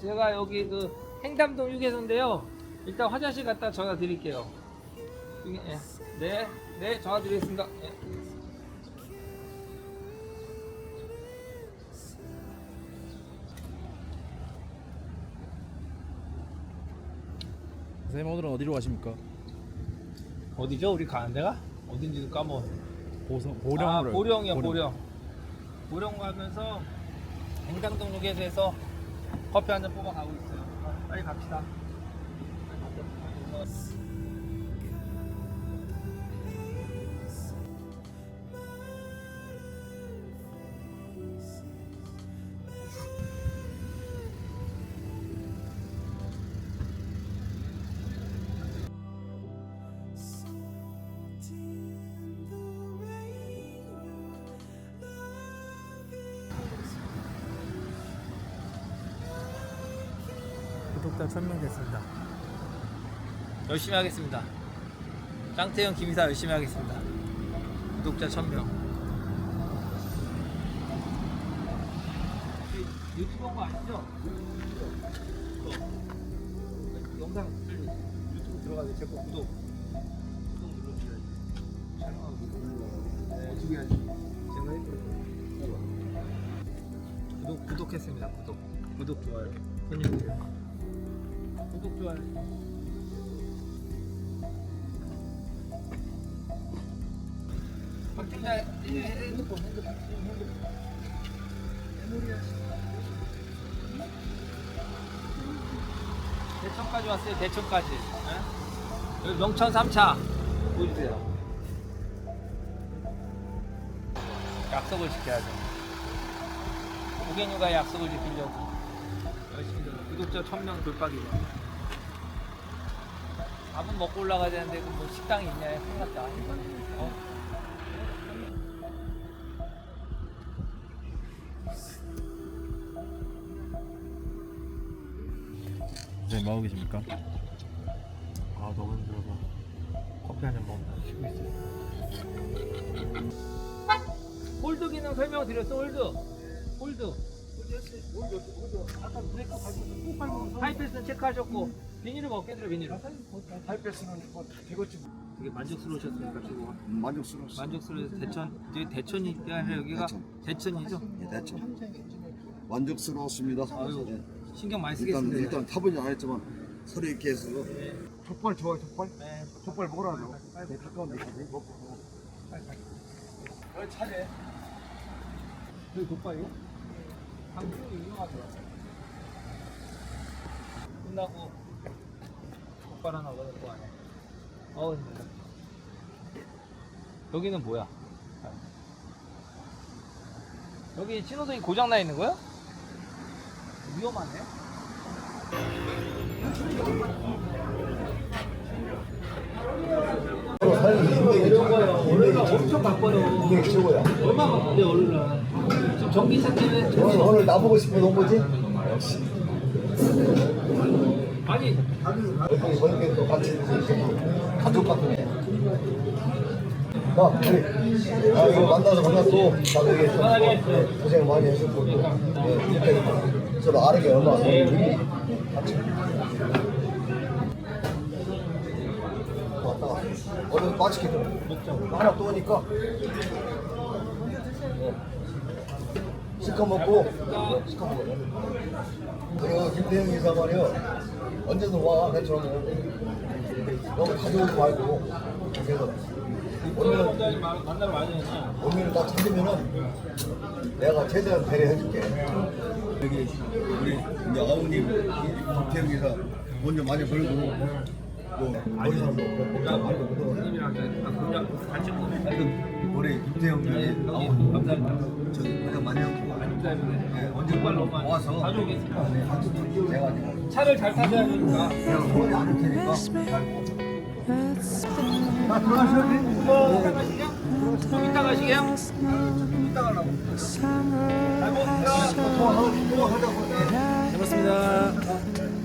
제가 여기 그 행담동 휴게소인데요. 일단 화장실 갔다 전화 드릴게요. 예. 네, 네, 전화 드리겠습니다. 예. 선생님 오늘은 어디로 가십니까? 어디죠? 우리 가는 데가? 어딘지도 까먹었네. 보성 아, 보령으로. 보령이요, 보령. 보령 가면서 행당동 휴게소에서 커피 한 잔 뽑아 가고 있어요. 빨리 갑시다. 구독자 1000명 됐습니다. 열심히 하겠습니다. 짱태형 김이사 열심히 하겠습니다. 구독자 1000명. 유튜버 거 아시죠? 이거 영상 유튜브 들어가서 제거 구독 구독 눌러주셔야지. 촬영하고 어떻게 하지? 제가 해드릴게요. 구독 구독했습니다. 구독 구독 좋아요. 손님들. 구독 좋아요. 박진자 핸드폰 핸드폰 핸드폰. 대천까지 왔어요. 대천까지. 예? 여기 명천 3차 보여주세요. 약속을 지켜야죠. 고객님과 약속을 지키려고 열심히 구독자 1000명 돌파기로 밥은 먹고 올라가야 되는데 그뭐 식당이 있냐 큰일 났다. 어? 선생님 뭐 하고 계십니까? 아 너무 힘들어서 커피 한 잔 먹으면 쉬고 있어요. 홀드 기능 설명 드렸어 홀드. 홀드. 하이패스는 체크하셨고 비닐은 어깨 들어 비닐 하이패스는 뭐 되겠지 뭐. 되게 만족스러우셨습니까 지금 만족스러웠어. 만족스러워서 대천 여기 대천이 아니라 여기가 대천. 대천 이죠 예, 됐죠. 만족스러웠습니다. 아유 예. 신경 많이 일단 쓰겠습니다 일단 타보지 않았지만 서로 이렇게 해서 족발 좋아해 족발? 네. 족발 뭐라죠? 내 가까운 데 가서 먹고. 어 차례. 여기 족발이요? 방송이 유명하더라 끝나고 족발 하나 먹을 거 아니야 어 힘들어 여기는 뭐야? 여기 신호등이 고장나 있는 거야? 위험하네 이런 거요 원래가 엄청 바빠요 이게 최고야. 얼마 바쁜데 원래는 지금 전기차 때문에 오늘 오늘 나보고 싶어 놓은 거지? 역시. 아니 여기 저녁에 또 같이 가족 같은 애. 나 우리 아 이거 만나서 만났고 나도 이게 좀 고생 많이 했었고 또 예, 이렇게 서로 아는 게 얼마나 좋은지 같이 왔다가 얼른 맛있게 좀 하나 또 오니까 예. 시커 먹고 예, 시커 먹어요. 그리고 김태형 이사 말이요 언제든 와. 괜찮아 너무 가져오지 말고. 그래서 오늘 원장님 만나러 많이 했냐? 오늘 딱 찾으면은 내가 최대한 배려해줄게. 여기 우리 이제 아우님 이사 먼저 많이 벌고 뭐 거기서 뭐 복잡 말고 그동안 선생님이랑 그냥 같이 우리 김태형이 아우님 감사합니다. 저기 고생 많이 하고 때문에 예, 언제 많이 와서 가져오겠습니다. 네, 같이 내가 차를 잘 타셔야 되니까. 그냥 소원이 안올 테니까 아, 들어가셔야 돼? 좀 이따 가시게요? 좀 이따 가라고. 잘 먹었습니다. 잘 먹습니다.